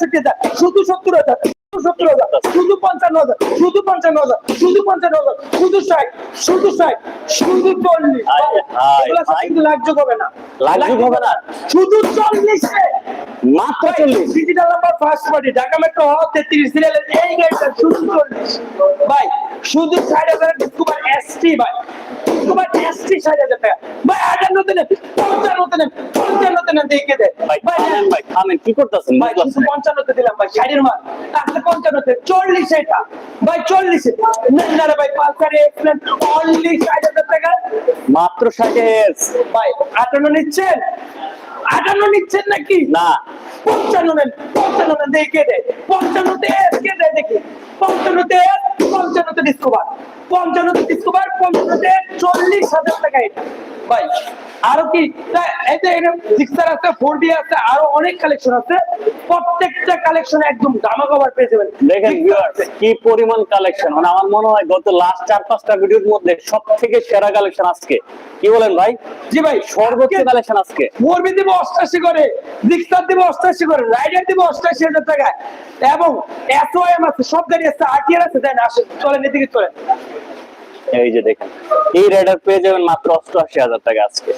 পঁয়ষট্টি হাজার শুধু সত্তর হাজার। সত্তর হাজার শুধু পঞ্চান্ন হাজার শুধু পঞ্চান্ন হাজার শুধু পঞ্চান্ন হাজার শুধু ষাট শুধু ষাট শুধু চল্লিশ হায়, হায়, হায়। কিন্তু লাখযোগ হবে না লাখযোগ হবে না? শুধু চল্লিশে মাত্র চল্লিশ digital number first party Dhaka metro হ তেত্রিশ সিরিয়ালের এই গাড়িটা শুধু চল্লিশ ভাই শুধু ষাট হাজার ডিসকভার এসটি ভাই ডিসকভার এসটি ষাট হাজার টাকা ভাই আটান্নতে নেন পঞ্চান্নতে নেন পঞ্চান্নতে নেন দেখে দেয় ভাই ভাই থামেন কি করতেছেন ভাই পঞ্চান্নতে দিলাম ভাই ষাটের তাহলে পঞ্চান্নতে চল্লিশ এটা। ভাই চল্লিশে। না রে ভাই পালসার এক্সেলেন্ট অনলি ষাট হাজার টাকা। মাত্র ষাট ভাই আটান্ন নিচ্ছেন? আটান্ন নিচ্ছেন নাকি? না। পঞ্চান্ন নেন পঞ্চান্ন নেন দেখে দেয় পঞ্চান্নতে কে দেয় দেখি। পঞ্চান্নতে পঞ্চান্নতে ডিসকভার পঞ্চান্নতে ডিসকভার পঞ্চান্নতে চল্লিশ হাজার টাকা এটা। ভাই আরও কি? তা এই যে সিক্সার আছে ফোর ডি আছে আরও অনেক কালেকশন আছে। প্রত্যেকটা কালেকশন একদম দামা কভার পেয়ে যাবেন। দেখেন কি পরিমাণ কালেকশন মানে আমার মনে হয় গত লাস্ট চার পাঁচটা ভিডিওর মধ্যে সব থেকে সেরা কালেকশন আজকে। কি বলেন ভাই? জি ভাই। সর্বোচ্চ কালেকশন আজকে। মোরবি দিব অষ্টাশি করে রিক্সার দিব অষ্টাশি করে রাইডার দিব অষ্টাশি হাজার টাকায় এবং এসওএম আছে, সব গাড়ি আছে আরটিআর আছে, দেন আসেন, চলেন এদিকে চলেন। এই যে দেখেন, এই রাইডার পেয়ে যাবেন মাত্র অষ্টআশি হাজার টাকা আজকে।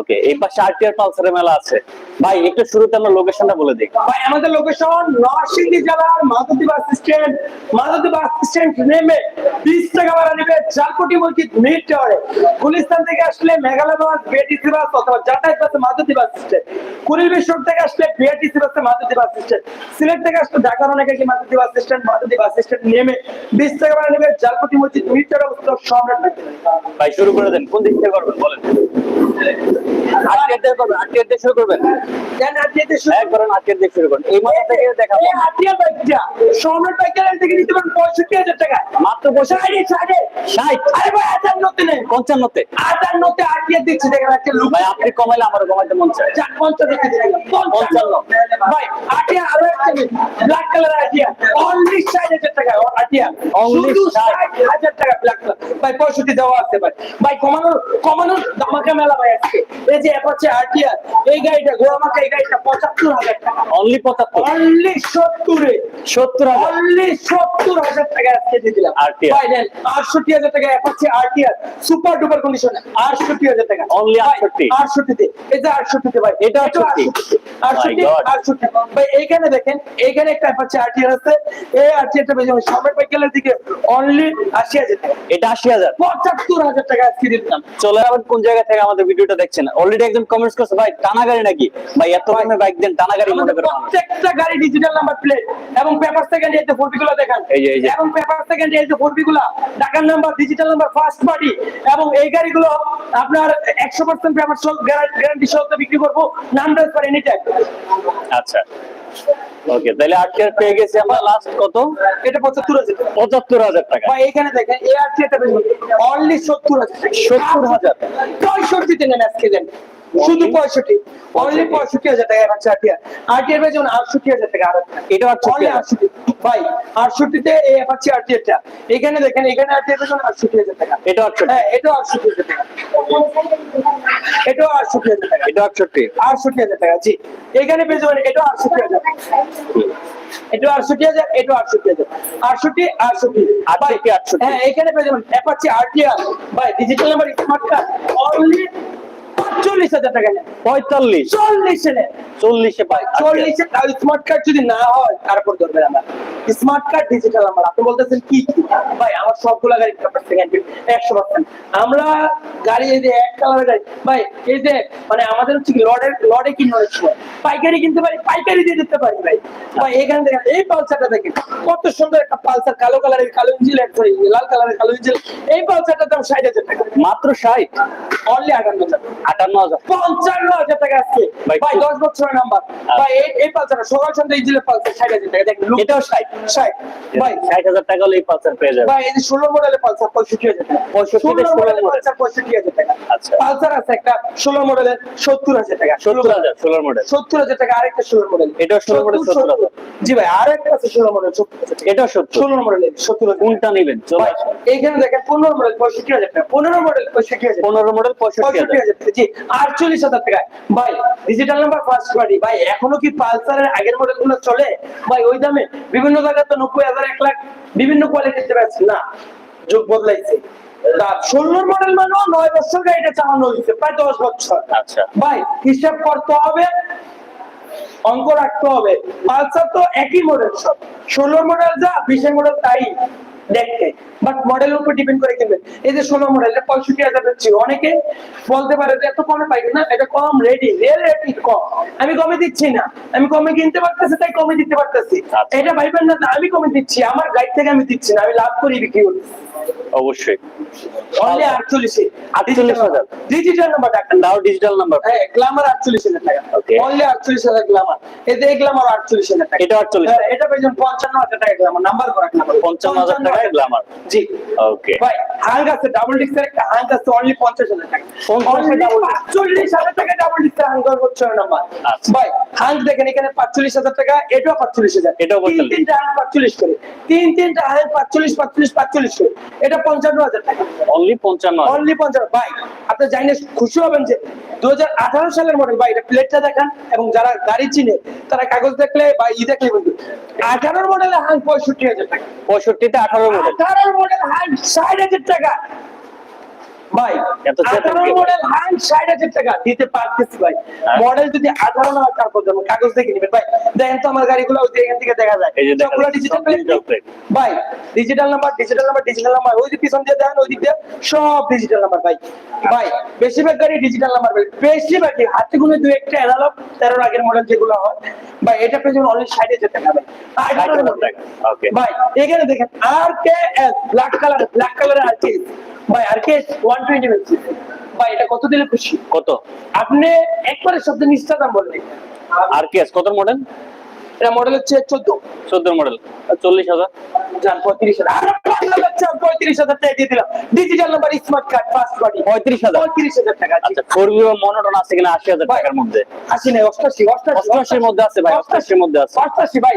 ওকে এই পাশে আরটিআর পালসারের মেলা আছে। ভাই একটু শুরুতে আমরা লোকেশনটা বলে দিই। ভাই আমাদের লোকেশন নরসিংদী জেলার Madhabdi bus stand. Madhabdi bus stand নেমে বিশ টাকা ভাড়া নেবে চালকুটি মসজিদ মিড টাওয়ারে গুলিস্তান থেকে আসলে মেঘালয় বাস বিআরটিসি বাস অথবা যাতায়াত বাসে মাধবদী বাস স্ট্যান্ড। কুড়িল বিশ্ব থেকে আসলে বিআরটিসি বাসে মাধবদী বাস স্ট্যান্ড। সিলেট থেকে আসলে ঢাকার অনেকে কি Madhabdi bus stand Madhabdi bus stand নেমে বিশ টাকা ভাড়া নেবে চালকুটি মসজিদ মিড টাওয়ারে সম্রাট ভাই শুরু করে দেন। কোন দিক থেকে করবেন? বলেন। আটকের দিয়ে করবেন আটকের দিয়ে শুরু করবেন। দেন আর যেতে শুরু করেন আটকের দিয়ে শুরু করেন। এই মাথা থেকে দেখাবো। এই হাতিয়া বাইকটা সম্রাট বাইকের থেকে নিতে পারেন পঁয়ষট্টি হাজার টাকা। মাত্র বসে সাড়ে সাড়ে ষাট? আরে ভাই আটান্নতে নেই। পঞ্চান্নতে? আটান্নতে আটিয়ে দিচ্ছি দেখেন একটা লুক ভাই আপনি কমাইলে আমারও কমাইতে মন চায়। ভাই আটিয়া আরও একটা ব্ল্যাক কালার আটিয়া অনলি টাকা আটিয়া Only শুধু 60 ষাট হাজার টাকা ব্ল্যাক কালার ভাই পঁয়ষট্টি দেওয়া আছে ভাই। ভাই কমানোর কমানোর দামাকা মেলা ভাই এই যে আটিয়া এই গাড়িটা গোড়ামাকা এই গাড়িটা পঁচাত্তর হাজার টাকা অনলি পঁচাত্তর। অনলি সত্তরে। সত্তর হাজার। অনলি সত্তর হাজার টাকা আজকে দিয়ে দিলাম। ভাই নেন আটষট্টি হাজার টাকা Apache RTR super duper condition আটষট্টি হাজার টাকা। Only ভাই, 68 আটষট্টিতে। এই যে আটষট্টিতে ভাই এটা 68 আটষট্টি। আটষট্টি ভাই এইখানে দেখেন এইখানে একটা অ্যাপাচি আরটিআর আছে। এই আরটিআরটা বেশি সামনের বাইকেলের দিকে অনলি আশি হাজার টাকা। এটা আশি হাজার। পঁচাত্তর হাজার টাকা আজকে দিলাম। চলে আবার কোন জায়গা থেকে আমাদের ভিডিওটা দেখছেন? অলরেডি একজন কমেন্টস করছে ভাই টানা গাড়ি নাকি? ভাই এত দামে বাইক দেন টানা গাড়ি মনে করেন প্রত্যেকটা গাড়ি ডিজিটাল নাম্বার প্লেট এবং পেপার সেকেন্ড এই যে ফোরবিগুলো গুলো দেখান। এই যে, এই যে। এবং পেপার সেকেন্ড এই যে ফোরবিগুলো ঢাকার number digital number first party এবং এই গাড়িগুলো আপনার একশো পার্সেন্ট পেপার সহ গ্যারান্টি সহ বিক্রি করব নাম ট্রান্সফার এনি টাইম আচ্ছা। ওকে তাহলে আটকে পেয়ে গেছি আমরা লাস্ট কত? এটা পঁচাত্তর হাজার পঁচাত্তর হাজার টাকা। বা এখানে দেখেন এ আর এটা অনলি সত্তর হাজার সত্তর হাজার। পঁয়ষট্টিতে নেন আজকে দেন শুধু পঁয়ষট্টি অনলি পঁয়ষট্টি হাজার টাকা হচ্ছে আটিয়া আটিয়ার ভাই যেমন আটষট্টি হাজার টাকা আর এটা 68 Only 68 ভাই আটষট্টিতে এই পাচ্ছি আটিয়ারটা এখানে দেখেন এখানে আটিয়ার পেছনে আটষট্টি হাজার টাকা। এটা আটষট্টি। হ্যাঁ আটষট্টি হাজার টাকা। এটাও আটষট্টি হাজার টাকা। এটা আটষট্টি। আটষট্টি হাজার টাকা জি। এখানে পেয়ে যাবেন এটাও আটষট্টি হাজার। এটাও আটষট্টি হাজার এটাও আটষট্টি হাজার। আটষট্টি আটষট্টি। ভাই, 68, 68 হ্যাঁ এখানে পেয়ে যাবেন। অ্যাপাচি ভাই digital number smart card only চল্লিশ হাজার টাকা নেন। পঁয়তাল্লিশ। চল্লিশে নেন। চল্লিশে পাই। চল্লিশে স্মার্ট কার্ড যদি না হয় তারপর ধরবেন আমার। স্মার্ট কার্ড ডিজিটাল নাম্বার আপনি বলতেছেন কি কি? ভাই আমার সবগুলা গাড়ি একশো পার্সেন্ট আমরা গাড়ি এই যে এক কালারের গাড়ি ভাই এই যে মানে আমাদের হচ্ছে লডের লডে কিনার সময়। পাইকারি কিনতে পারি পাইকারি দিয়ে দিতে পারি ভাই। ভাই এখানে দেখেন এই পালসারটা দেখেন কত সুন্দর একটা পালসার কালো কালারের কালো ইঞ্জিল সরি লাল কালারের কালো ইঞ্জিল এই পালসারটার দাম ষাট হাজার টাকা। মাত্র ষাট? অনলি আটান্ন হাজার। আটান্ন হাজার। পঞ্চান্ন হাজার টাকা আজকে। ভাই, ভাই দশ বছরের নাম্বার ভাই এই এই পালসার সকাল সন্ধ্যা ইঞ্জিনের পালসার ষাট হাজার টাকা। দেখেন এটাও ষাট। ষাট। ভাই। ষাট হাজার টাকা হলে এই পালসার পেয়ে যাবে ভাই এই যে ষোলো মডেলের পালসার পঁয়ষট্টি হাজার টাকা। 65 ষোলো ষোলো মডেলের পালসার পঁয়ষট্টি হাজার টাকা। আচ্ছা। পালসার আছে একটা ষোলো মডেলের সত্তর হাজার টাকা। সত্তর হাজার ষোলোর মডেল সত্তর হাজার টাকা আরেকটা ষোলো মডেল এটাও 16 model, 70,000 জি ভাই আরেকটা আছে ষোলো মডেল সত্তর হাজার এটাও সত্তর। ষোলো মডেলের সত্তর হাজার কোনটা নেবেন? এইখানে দেখেন পনেরো মডেল পঁয়ষট্টি হাজার টাকা। পনেরো মডেল পঁয়ষট্টি হাজার পনেরো মডেল পঁয়ষট্টি হাজার হাজার জি। আটচল্লিশ হাজার টাকায়। ভাই ডিজিটাল নাম্বার ফার্স্ট পার্টি ভাই এখনও কি পালসারের আগের মডেলগুলো চলে? ভাই ওই দামে বিভিন্ন জায়গায় তো নব্বই হাজার এক লাখ বিভিন্ন কোয়ালিটিতে পাচ্ছি। না যুগ বদলাইছে। ষোলোর মডেল মানেও নয় বছর গাড়িটা চালানো হয়েছে প্রায় দশ বছর। আচ্ছা। ভাই হিসাব করতে হবে অঙ্ক রাখতে হবে। পালসার তো একই মডেল সব। ষোলো মডেল যা বিশের মডেল তাই। দেখতে। বাট মডেলের উপর ডিপেন্ড করে কিনবেন এই যে ষোলো মডেল এটা পঁয়ষট্টি হাজার দিচ্ছি। অনেকে বলতে পারে যে এত কমে পাইবেন না এটা কম রেডি রিয়েল রেডি কম। আমি কমে দিচ্ছি না। আমি কমে কিনতে পারতেছি তাই কমে দিতে পারতেছি। আচ্ছা। এটা ভাইবেন না আমি কমে দিচ্ছি আমার গাইড থেকে আমি দিচ্ছি না আমি লাভ করি বিক্রি করছি অবশ্যই। অনলি আটচল্লিশে। 48,000 ডিজিটাল নাম্বার ডাক্তার তাও ডিজিটাল নাম্বার হ্যাঁ আটচল্লিশ হাজার টাকা. অনলি আটচল্লিশ হাজার গ্ল্যামার আটচল্লিশ হাজার টাকা। এটা 48 হ্যাঁ, এটা পেয়েছেন পঞ্চান্ন হাজার টাকা নাম্বার করা গ্ল্যামার 55,000 টাকায় গ্ল্যামার জি ওকে ভাই আছে ডাবল ডিস্কের একটা আছে অনলি পঞ্চাশ হাজার টাকা। 50,000 double disc। পাঁচচল্লিশ হাজার টাকা ডাবল ডিস্কের করছে নাম্বার। আচ্ছা। ভাই দেখেন এখানে পাঁচচল্লিশ হাজার টাকা এটাও পাঁচচল্লিশ হাজার। এটাও তিন তিনটা পাঁচচল্লিশ করে। তিন তিনটা পাঁচচল্লিশ পাঁচচল্লিশ পাঁচচল্লিশ করে। এটা পঞ্চান্ন হাজার টাকা। অনলি পঞ্চান্ন অনলি পঞ্চাশ ভাই আপনি জানেন খুশি হবেন যে দু হাজার আঠারো সালের মডেল ভাই এটা প্লেটটা দেখান এবং যারা গাড়ি চিনে তারা কাগজ দেখলে বা ই দেখলে বলবে আঠারোর মডেলে হাং পঁয়ষট্টি হাজার টাকা। পঁয়ষট্টিতে আঠারো মডেল আঠারোর মডেল হাং ষাট হাজার টাকা। pegar. ভাই এত। মডেল হাং ষাট হাজার টাকা দিতে পারতেছি ভাই। হ্যাঁ। মডেল যদি আঠারো না তারপর যাব কাগজ দেখে নিবেন ভাই দেখেন তো আমার গাড়িগুলো ওই এখান থেকে দেখা যায়। সবগুলো ডিজিটাল। ভাই digital number digital number digital number ওই যে পিছন দিয়ে দেখেন ওই দিক দিয়ে সব ডিজিটাল নাম্বার ভাই। ভাই বেশিরভাগ গাড়ি ডিজিটাল নাম্বার ভাই। বেশিরভাগই হাতে গুনে দুই একটা অ্যানালগ তেরোর আগের মডেল যেগুলো হয়। ভাই এটা পেছন অনলি ষাট হাজার টাকা ভাই। আঠারো 60,000 মডেল টাকা, okay. ভাই এখানে দেখেন আর কে ব্ল্যাক কালার ব্ল্যাক কালার আর কে। ভাই আর কে? ওয়ান টোয়েন্টি ভাই এটা কত দিলে খুশি? কত? আপনি একবারে শব্দ নিষ্ঠা দাম বললেন আর কে কত মডেল এটা মডেল হচ্ছে চোদ্দ। চোদ্দ মডেল চল্লিশ হাজার। পঁয়ত্রিশ হাজার। আরও পাঁচ হাজার পঁয়ত্রিশ হাজার টাকা দিয়ে দিলাম digital number smart card first party পঁয়ত্রিশ হাজার। পঁয়ত্রিশ হাজার টাকা আচ্ছা ফোর বি মনোটন আছে কিনা? আশি হাজার টাকার মধ্যে। আশি নাই অষ্টাশি অষ্টাশি অষ্টআশির মধ্যে আছে ভাই, অষ্টআশির মধ্যে আছে। অষ্টাশি ভাই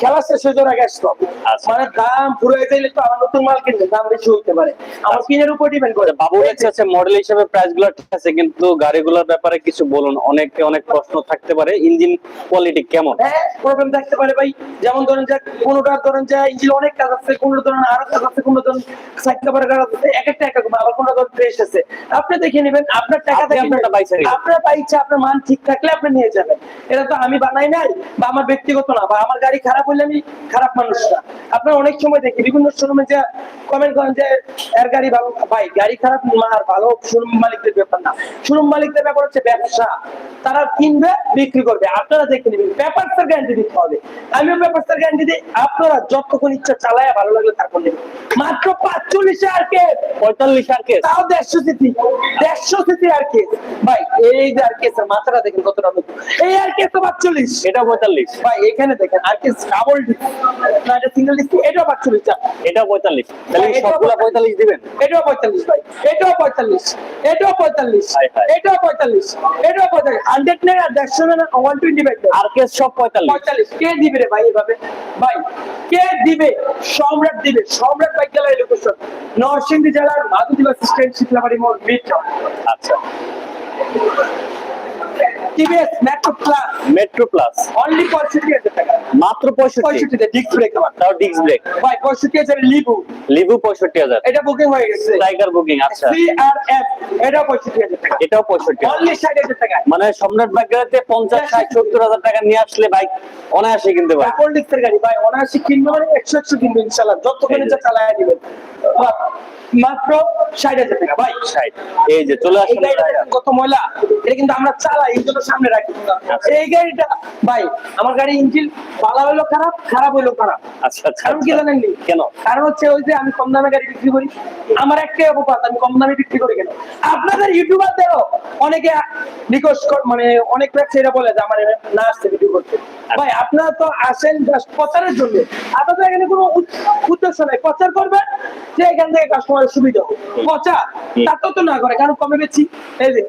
খেলা শেষ হয়ে যাওয়ার আগে আসতো আচ্ছা। মানে দাম পুরো যাইলে তো আমার নতুন মাল কিনবে দাম বেশি হতে পারে। আমার কিনের উপর ডিপেন্ড করে। বাবু হচ্ছে মডেল হিসেবে প্রাইসগুলো ঠিক আছে কিন্তু গাড়িগুলোর ব্যাপারে কিছু বলুন। অনেকে অনেক প্রশ্ন থাকতে পারে ইঞ্জিন কোয়ালিটি কেমন? হ্যাঁ প্রবলেম থাকতে পারে ভাই। যেমন ধরেন যে কোনোটার ধরেন যে ইঞ্জিন অনেক কাজ আছে কোনো ধরেন আরও কাজ আছে কোনো ধরেন সাইড কাভারের কাজ আছে এক একটা এক রকম, আবার কোনো ধরেন ফ্রেশ আছে। আপনি দেখে নেবেন আপনার টাকা থেকে আপনারটা আপনার পাইছে আপনার মান ঠিক থাকলে আপনি নিয়ে যাবেন। এটা তো আমি বানাই নাই বা আমার ব্যক্তিগত না বা আমার গাড়ি খারাপ হইলে আমি খারাপ মানুষ না। আপনার অনেক সময় দেখি বিভিন্ন শোরুমে যে কমেন্ট করেন যে এর গাড়ি ভালো ভাই গাড়ি খারাপ আর ভালো শোরুম মালিকদের ব্যাপার না। শোরুম মালিকদের ব্যাপার হচ্ছে ব্যবসা। তারা কিনবে বিক্রি করবে। আপনারা দেখে নেবেন পেপারসের গ্যারান্টি দিতে হবে। আমিও পেপারসের গ্যারান্টি দিই। আপনারা যতক্ষণ ইচ্ছা চালায় ভালো লাগলে তারপর নেবেন। মাত্র পাঁচচল্লিশ আর কে? পঁয়তাল্লিশ আর কেস তাও দেড়শো সিসি। দেড়শো সিসি আর কে? ভাই এই যে আর কে মাথাটা দেখেন কতটা নতুন এই আর কে তো পাঁচচল্লিশ। এটা পঁয়তাল্লিশ। ভাই এখানে দেখেন আর কে ডাবল না এটা সিঙ্গেল ডিস্ক এটা পঁয়তাল্লিশ। তাহলে সবগুলা পঁয়তাল্লিশ। দিবেন? এটাও পঁয়তাল্লিশ ভাই এটাও পঁয়তাল্লিশ এটাও পঁয়তাল্লিশ। এটাও পঁয়তাল্লিশ এটাও পঁয়তাল্লিশ। হান্ড্রেড নেই আর দেড়শো নেই ওয়ান টোয়েন্টি ফাইভ আর কেস সব পঁয়তাল্লিশ। পঁয়তাল্লিশ। কে দিবে রে ভাই এভাবে? ভাই কে দিবে? সম্রাট দিবে সম্রাট বাইক গেলায় লোকেশন নরসিংদী জেলার মাধুদি বাস স্ট্যান্ড শীতলাবাড়ি মোড় মিড আচ্ছা। TVS Metro Plus Metro Plus only পঁয়ষট্টি হাজার টাকা। মাত্র ডিস্ক ব্রেক আমার তাও ডিস্ক ব্রেক ভাই পঁয়ষট্টি হাজার লিবু লিভু পঁয়ষট্টি হাজার। এটা বুকিং হয়ে গেছে। টাইগার বুকিং আচ্ছা। এটাও পঁয়ষট্টি টাকা। এটাও। অনলি টাকা। মানে সম্রাট বাইকারিতে পঞ্চাশ ষাট সত্তর হাজার টাকা নিয়ে আসলে বাইক অনায়াসে কিনতে পারে। ডাবল ডিস্কের গাড়ি ভাই অনায়াসে কিনবে মানে একশো একশো কিনবে ইনশাল্লাহ যতক্ষণ ইচ্ছা চালায় দিবেন মাত্র ষাট হাজার টাকা। ভাই ষাট। এই যে চলে আসলে কত ময়লা? এটা কিন্তু আমরা চালাই। এই জন্য সামনে রাখি এই গাড়িটা ভাই আমার গাড়ি ইঞ্জিন ভালো হইল খারাপ খারাপ হইল খারাপ। আচ্ছা আচ্ছা কারণ কি আচ্ছা। জানেন কেন? কারণ হচ্ছে ওই যে আমি কম দামে গাড়ি বিক্রি করি আমার একটাই অপবাদ আমি কম দামে বিক্রি করি কেন? আপনাদের ইউটিউবারদেরও অনেকে রিকোয়েস্ট মানে অনেক ব্যবসায়ীরা বলে যে আমার না আসছে ভিডিও করতে। ভাই আপনারা তো আসেন জাস্ট প্রচারের জন্য। আপনাদের এখানে কোনো উদ- উদ্দেশ্য নাই। প্রচার করবেন যে এখান থেকে কাস্টমারের সুবিধা প্রচার তাতেও তো না করে কারণ কমে বেশি। এই যে।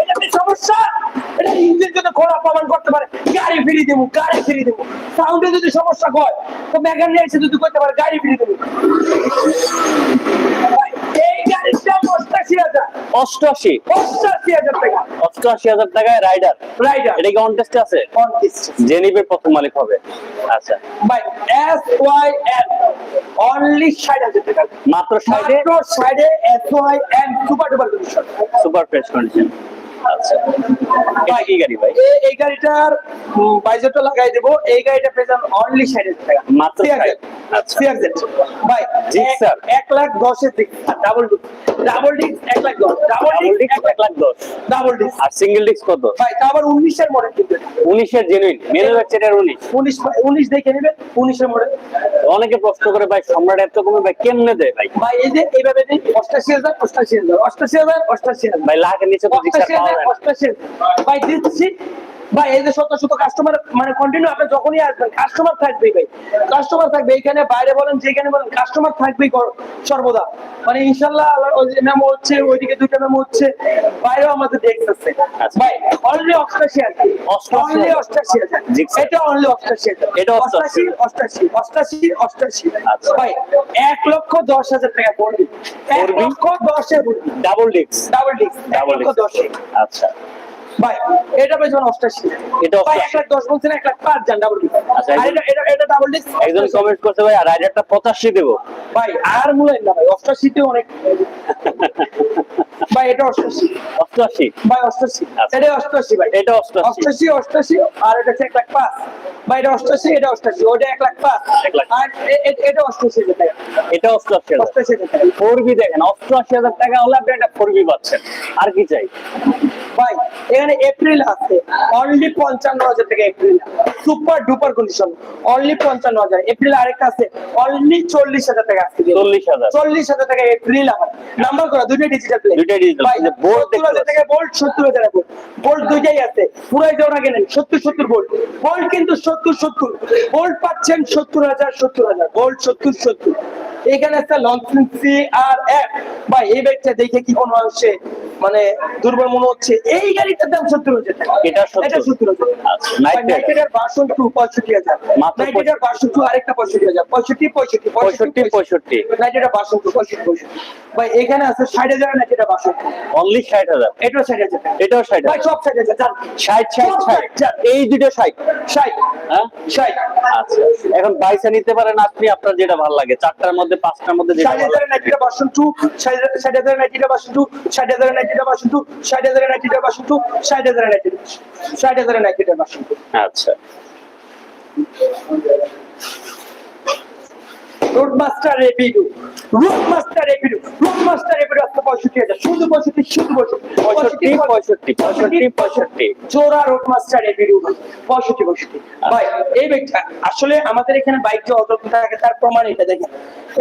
এটা কি সমস্যা? এটা ইঞ্জিন যদি খোলা প্রমাণ করতে পারে? গাড়ি ফিরিয়ে দেবো, গাড়ি ফিরিয়ে দেবো। সাউন্ডে যদি সমস্যা হয়, তো মেকানিক এসে যদি করতে পারে, গাড়ি ফিরিয়ে দেবো। এই গাড়ি একদম অষ্টাশি হাজার। অষ্টআশি? অষ্টাশি হাজার টাকা। অষ্টআশি হাজার টাকায় রাইডার। রাইডার। এটা কি অন আছে? যে নিবে প্রথম মালিক হবে। আচ্ছা। বাই এস ওয়াই এন অনলি ষাট হাজার টাকা। মাত্র সাইডে মাত্র S Y N super duper condition super fresh condition আচ্ছা। এটা গাড়ি ভাই? এই- গাড়িটার বাইজেটটা লাগাই দেবো। এই গাড়িটা পেয়ে অনলি ষাট হাজার টাকা। মাত্র সিআরজেড। ভাই জি, এক- স্যার। এক লাখ দিক। ডাবল ডিক ডাবল ডিক এক লাখ দশ। ডাবল ডাবল ডিক ডিস্ক লাখ দশ। ডাবল ডিক আর সিঙ্গেল ডিস্ক কত? ভাই তা আবার উনিশের মডেল কিন্তু এটা। উনিশের জেনুইন ম্যানুফ্যাকচারের উনিশ। উনিশ উনিশ দেখে নেবেন উনিশের মডেল অনেকে প্রশ্ন করে ভাই সম্রাট এত কমে ভাই কেমনে দেয় ভাই? ভাই এই যে এইভাবে দিন অষ্টাশি হাজার অষ্টাশি হাজার অষ্টাশি হাজার অষ্টাশি হাজার। ভাই লাখের নিচে তো পাওয়া যায়। ভাই দিচ্ছি ভাই এই যে শত শত কাস্টমার মানে কন্টিনিউ আপনি যখনই আসবেন কাস্টমার থাকবেই ভাই। কাস্টমার থাকবে এখানে বাইরে বলেন যেখানে বলেন কাস্টমার থাকবেই সর্বদা। মানে ইনশাল্লাহ ওই যে হচ্ছে ওইদিকে দুইটা মেমো হচ্ছে বাইরেও আমাদের দেখতেছে। আচ্ছা। ভাই অনলি অষ্টাশি অনলি। অষ্টাশি। এটা অনলি অষ্টাশি এটা অষ্টাশি। অষ্টাশি অষ্টাশি অষ্টাশি আচ্ছা। ভাই এক লক্ষ দশ হাজার টাকা পড়বি এক লক্ষ দশে double disc double disc double লক্ষ দশে। আচ্ছা। ভাই এটা অষ্টাশি এটা ভাই অষ্টাশি। এক লাখ দশ বলছেন এক লাখ পাঁচ যান ডাবল আচ্ছা, আর এটা এটা এটা ডাবল ডিস্ক একজন কমেন্ট করছে ভাই পঁচাশি দেবো। ভাই আর না ভাই অষ্টাশিতে অনেক। ভাই এটা অষ্টাশি। অষ্টআশি ভাই অষ্টাশি। আচ্ছা। এটা অষ্টাশি ভাই। এটা অষ্টআশি অষ্টাশি অষ্টাশি আর এটা এক লাখ পাঁচ। ভাই এটা অষ্টাশি এটা অষ্টাশি ওটা এক লাখ পাঁচ। আর এটা অষ্টাশি টাকা এটা অষ্টআশি হাজার অষ্টাশি টাকা ফোর বি দেখেন অষ্টআশি হাজার টাকা হলে আপনি একটা ফোর বি পাচ্ছেন। আর কি চাই? ভাই এখানে এপ্রিল আছে। অনলি পঞ্চান্ন হাজার থেকে April super duper condition only পঞ্চান্ন হাজার। এপ্রিল আরেকটা আছে। অনলি চল্লিশ হাজার টাকা আজকে চল্লিশ হাজার। চল্লিশ হাজার টাকা এপ্রিল আমার। নাম্বার করা দুইটা ডিজিটাল প্লে এই যে bold সত্তর হাজার টাকা বোল্ট সত্তর হাজার বোল্ট বোল্ট দুইটাই আছে। পুরাই জোড়া কেনেন। সত্তর সত্তর বোল্ট বোল্ট কিন্তু সত্তর সত্তর। বোল্ট পাচ্ছেন সত্তর হাজার সত্তর হাজার। বোল্ট সত্তর সত্তর। এখানে একটা লঞ্চিং সি আর এক বা এই ব্যাগটা দেখে কি কোনো অংশে মানে দুর্বল মনে হচ্ছে। এই দাম সত্তর হাজার এটা 70 এটা সত্তর হাজার আচ্ছা, টু পঁয়ষট্টি হাজার। মাত্র নাইটের বাসন টু আরেকটা পঁয়ষট্টি হাজার। পঁয়ষট্টি পঁয়ষট্টি পঁয়ষট্টি পঁয়ষট্টি নাইটের বাসন টু পঁয়ষট্টি পঁয়ষট্টি। ভাই এখানে আছে ষাট হাজার নাইটের বাসন অনলি ষাট হাজার। এটাও ষাট হাজার। এটাও ষাট হাজার। সব ষাট হাজার। ষাট ষাট ষাট। এই দুটো ষাট। ষাট। হ্যাঁ? ষাট। আচ্ছা। এখন বাইসে নিতে পারেন আপনি আপনার যেটা ভালো লাগে। চারটার মধ্যে পাঁচটার মধ্যে যেটা ষাট ভালো হাজারের লাগে। বাসন টু ষাট হাজারের নাইটিটা বাসন টু ষাট হাজার নাইটিটা বাসন টু ষাট হাজার নাইটিটা বাসন টু ষাট হাজারের নাইটিটা ষাট হাজারের নাকি বাসন টু আচ্ছা। Road Master Rapido Road Master Rapido Road Master Rapido আজকে পঁয়ষট্টি হাজার। শুধু পঁয়ষট্টি শুধু পঁয়ষট্টি। পঁয়ষট্টি পঁয়ষট্টি পঁয়ষট্টি জোড়া রোড মাস্টার রেপিডো পঁয়ষট্টি পঁয়ষট্টি। ভাই এই বাইকটা আসলে আমাদের এখানে বাইক যে অত থাকে তার প্রমাণ এটা দেখেন।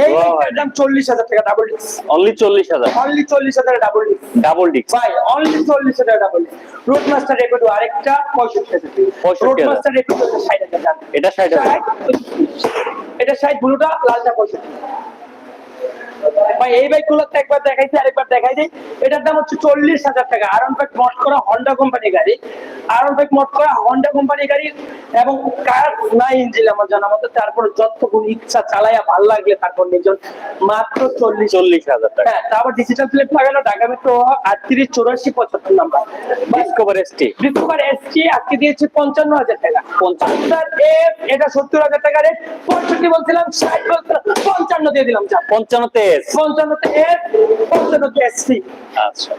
এই বাইকটার দাম চল্লিশ হাজার টাকা ডাবল ডিস্ক অনলি চল্লিশ হাজার। অনলি চল্লিশ হাজার ডাবল ডিস্ক ডাবল ডিস্ক ভাই অনলি চল্লিশ হাজার double disc Road Master Rapido আরেকটা পঁয়ষট্টি হাজার। 65 রোড হাজার। মাস্টার রেপিডো ষাট হাজার। এটা ষাট হাজার। এটা ষাট ব্লুটা লালটা পঁয়ষট্টি। Yeah. ভাই এই বাইকগুলো একবার দেখাইছি আরেকবার দেখাই দিই এটার দাম হচ্ছে চল্লিশ হাজার টাকা। আরন বাইক মট করা হন্ডা কোম্পানি গাড়ি। আরন বাইক মট করা হন্ডা কোম্পানি গাড়ি এবং কার নাই ইঞ্জিন আমার জানা মতো তারপর যতক্ষণ ইচ্ছা চালাইয়া ভালো লাগলে তারপর নিজের মাত্র চল্লিশ। চল্লিশ হাজার টাকা। হ্যাঁ তারপর ডিজিটাল প্লেট লাগানো ঢাকা মেট্রো আটত্রিশ চৌরাশি পঁচাত্তর number. Discover ST Discover ST আজকে দিয়েছি পঞ্চান্ন হাজার টাকা। পঞ্চান্ন। এটা সত্তর হাজার টাকা রেট। পঁয়ষট্টি বলছিলাম ষাট বলছিলাম পঞ্চান্ন দিয়ে দিলাম পঞ্চান্নতে এস? পঞ্চান্নতে এফ পঞ্চান্নতে এসটি আচ্ছা।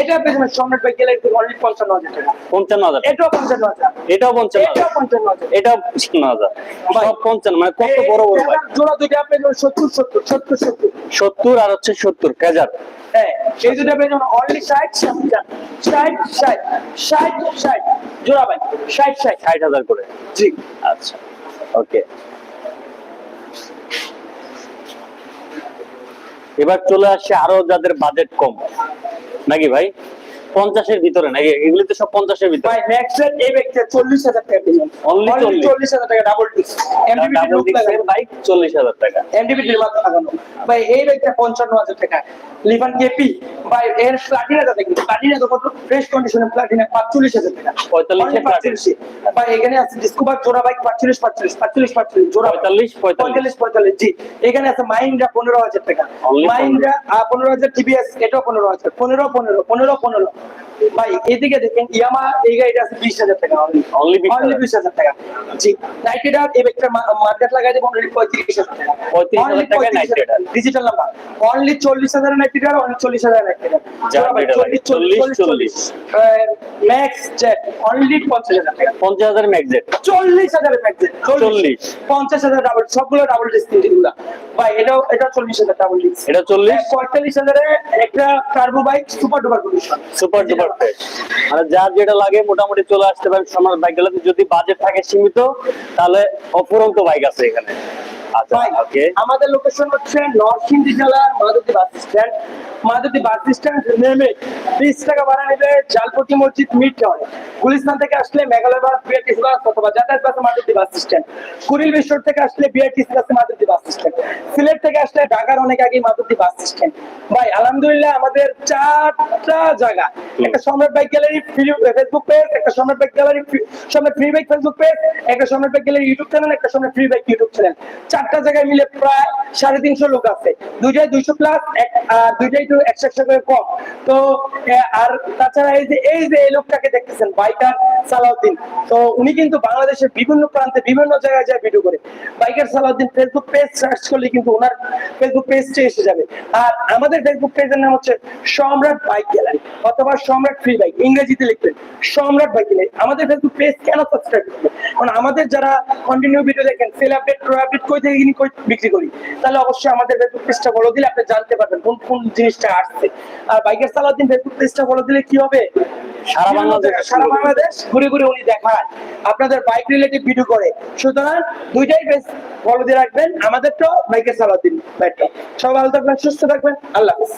এটা পেছনে সম্রাট বাইক গেলে অনলি পঞ্চান্ন হাজার টাকা। পঞ্চান্ন হাজার এটাও পঞ্চান্ন হাজার। এটাও পঞ্চান্ন এটাও পঞ্চান্ন হাজার। এটাও পঞ্চান্ন হাজার। সব পঞ্চান্ন মানে কত বড় বড় বাইক জোড়া দুইটা আপনি সত্তর সত্তর সত্তর সত্তর। সত্তর আর হচ্ছে সত্তর কেজার। হ্যাঁ এই দুটো পেছনে অনলি ষাট ষাট ষাট ষাট ষাট জোড়া বাইক ষাট ষাট। ষাট হাজার করে। জি। আচ্ছা। ওকে। এবার চলে আসছে আরও যাদের বাজেট কম। নাকি ভাই? পঞ্চাশের ভিতরে না এ- এগুলি তো সব পঞ্চাশের ভিতরে। ভাই ম্যাক্সের এই ব্যক্তি চল্লিশ হাজার টাকা পেয়ে যাবেন। Only 40 চল্লিশ। হাজার টাকা double disc MDBT double look লাগানো। ডিস্কের বাইক চল্লিশ হাজার টাকা। এমডিবিটির মাত্র লাগানো। ভাই এই ব্যক্তিটা পঞ্চান্ন হাজার টাকা। লিভান কেপি ভাই এর প্লাটিনাটা দেখুন। প্লাটিনা তো কত? ফ্রেশ কন্ডিশনে প্লাটিনা পাঁচচল্লিশ হাজার টাকা। 45 Only 45 ভাই এখানে আছে ডিসকভার জোড়া বাইক পাঁচচল্লিশ পাঁচচল্লিশ পাঁচচল্লিশ পাঁচচল্লিশ। জোড়া পঁয়তাল্লিশ পঁয়তাল্লিশ। পঁয়তাল্লিশ পঁয়তাল্লিশ জি। এখানে আছে মাইন্ডা পনেরো হাজার টাকা। মাইন্ডা পনেরো। হাজার টিভিএস এটাও পনেরো হাজার। পনেরো পনেরো পনেরো পনেরো। ভাই এদিকে দেখেন ইয়ামা এই গাড়িটা আছে বিশ হাজার টাকা অনলি Only 20,000 অনলি বিশ হাজার টাকা। জি নাইট্রেটার এই ব্যক্তির মার্কেট লাগাই দেবো অনলি পঁয়ত্রিশ হাজার টাকা। 35,000 টাকায় Night Raider। Digital number only চল্লিশ হাজার নাইট্রেটার অনলি চল্লিশ হাজার Night চল্লিশ চল্লিশ ম্যাক্স জেট অনলি পঞ্চাশ হাজার টাকা। পঞ্চাশ হাজার ম্যাগজেট চল্লিশ হাজারের ম্যাগজিন চল্লিশ। পঞ্চাশ হাজার ডাবল সবগুলো ডাবল ডিস্ক এগুলা ভাই এটাও এটা চল্লিশ হাজার ডাবল ডিস্ক এটা চল্লিশ। পঁয়তাল্লিশ হাজারে একটা Turbo bike super duper condition super duper fresh মানে যার যেটা লাগে মোটামুটি চলে আসতে পারে। সম্রাট বাইক যদি বাজেট থাকে সীমিত, তাহলে অফুরন্ত বাইক আছে এখানে। আমাদের লোকেশন হচ্ছে নরসিংদী জেলার বাস স্ট্যান্ড বাস স্ট্যান্ড নেমে বিশ টাকা ভাড়া নেবে জালপটি মসজিদ মিড টাউনে গুলিস্তান থেকে আসলে মেঘালয় বাস বিআরটিসি বাস অথবা যাতায়াত বাসে স্ট্যান্ড কুড়িল বিশ্বর থেকে আসলে বিআরটিসি বাসে স্ট্যান্ড সিলেট থেকে আসলে ঢাকার অনেক আগে বাস স্ট্যান্ড ভাই আলহামদুলিল্লাহ আমাদের চারটা জায়গা। একটা Samrat bike gallery Facebook page একটা Samrat bike gallery Samrat free bike Facebook page একটা Samrat bike gallery YouTube channel একটা সম্রাট ফ্রি বাইক ইউটিউব চ্যানেল চারটা জায়গায় মিলে প্রায় সাড়ে তিনশো লোক আছে। দুইটাই দুইশো প্লাস দুইটাই একটু একশো একশো করে কম। তো আর তাছাড়া এই যে এই যে এই লোকটাকে দেখতেছেন, বাইকার সালাউদ্দিন। তো উনি কিন্তু বাংলাদেশের বিভিন্ন প্রান্তে বিভিন্ন জায়গায় যায় ভিডিও করে। Biker Salauddin Facebook page search করলে কিন্তু ওনার ফেসবুক পেজটা এসে যাবে। আর আমাদের ফেসবুক পেজের নাম হচ্ছে সম্রাট বাইক গ্যালারি, অথবা সম্রাট ফ্রি বাইক ইংরেজিতে লিখবেন, সম্রাট বাইক গ্যালারি। আমাদের ফেসবুক পেজ কেন সাবস্ক্রাইব করবেন কারণ আমাদের যারা কন্টিনিউ ভিডিও দেখেন সেল আপডেট প্রো আপডেট কই থেকে কিনি বিক্রি করি? তাহলে অবশ্যই আমাদের ফেসবুক পেজটা বলে দিলে আপনি জানতে পারবেন কোন কোন জিনিসটা আসছে। আর বাইকের সালাউদ্দিন ফেসবুক পেজটা বলে দিলে কি হবে? সারা বাংলাদেশ সারা বাংলাদেশ ঘুরে ঘুরে উনি দেখায়। আপনাদের বাইক রিলেটেড ভিডিও করে। সুতরাং দুইটাই বেশ ফলো দিয়ে রাখবেন। আমাদের তো বাইকের সালাউদ্দিন বাইকটা সবাই ভালো থাকবেন সুস্থ থাকবেন। আল্লাহ হাফিজ।